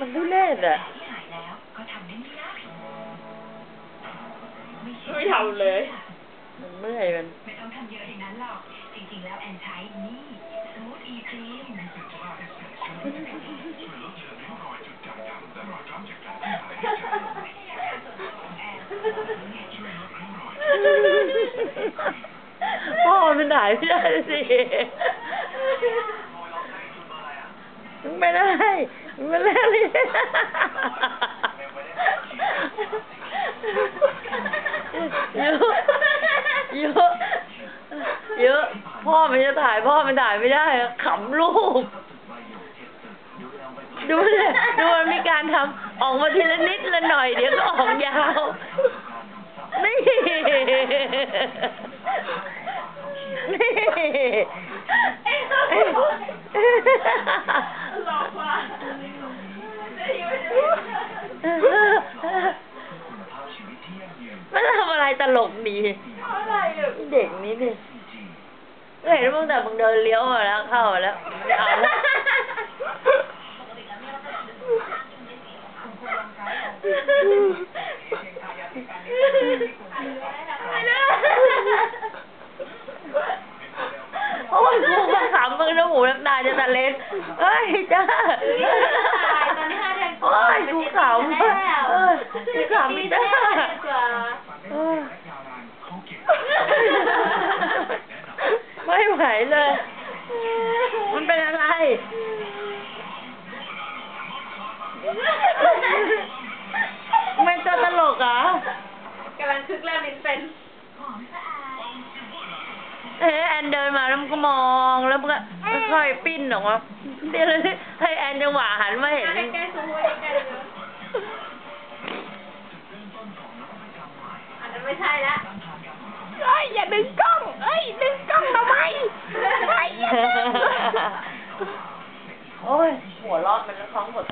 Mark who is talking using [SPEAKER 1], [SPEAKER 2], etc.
[SPEAKER 1] มันทุเรศอะ
[SPEAKER 2] ที่หายแล้วก็ทำได้ไม่ยาก
[SPEAKER 3] ไม่ทำเลย
[SPEAKER 1] มันเมื่อยมัน
[SPEAKER 2] ไม่ต้องทำเยอะอย่างนั้นหรอก จริงๆ แล้วแอนใช้นี่สมูทอีครีม
[SPEAKER 1] พ่อมันถ่ายไม่ได้สิ มึงไม่ได้มึงไม่ได้เลยเยอะเยอะเยอะพ่อมันจะถ่ายพ่อมันถ่ายไม่ได้ขำลูก ดูเลยดูมันมีการทำออกมาทีละนิดละหน่อย เดี๋ยวก็ออกยาว นี่ นี่
[SPEAKER 3] ห ลก
[SPEAKER 1] ดีเด็กนี้ดิเห็นมึงแต่มึงเดินเลี้ยวมาแล้ว เข้ามาแล้วเอาแล้วโอ้ยกูมาขำมึงน้ำหูน้ำตาจะตะเล็ดเอ้ยจ้า
[SPEAKER 3] ตอนนี้ห้าเดือน
[SPEAKER 1] โอ้ยกูขำเออกูขำไม่ได้เออ ไม่ไหวเลย มันเป็นอะไร ไม่จะตลกเหรอะ
[SPEAKER 3] กำลังคึกแล้วลิ้นเป็น
[SPEAKER 1] เอ๊ะแอนเดินมาแล้วมันก็มองแล้วมันก็ค่อยๆปิ้นออกมาเดี๋ยวเลยให้แอนจังหวะหันมาเห็น
[SPEAKER 3] ใกล้ๆซูมไว้ใกล้ๆเลยอันนั้นไม่ใช่ละ
[SPEAKER 1] เอ้ยอย่าดึงกล้อง เอ้ยดึงกล้องทำไมไอ้ย โอ้ยหัวรอดมันท้องหมด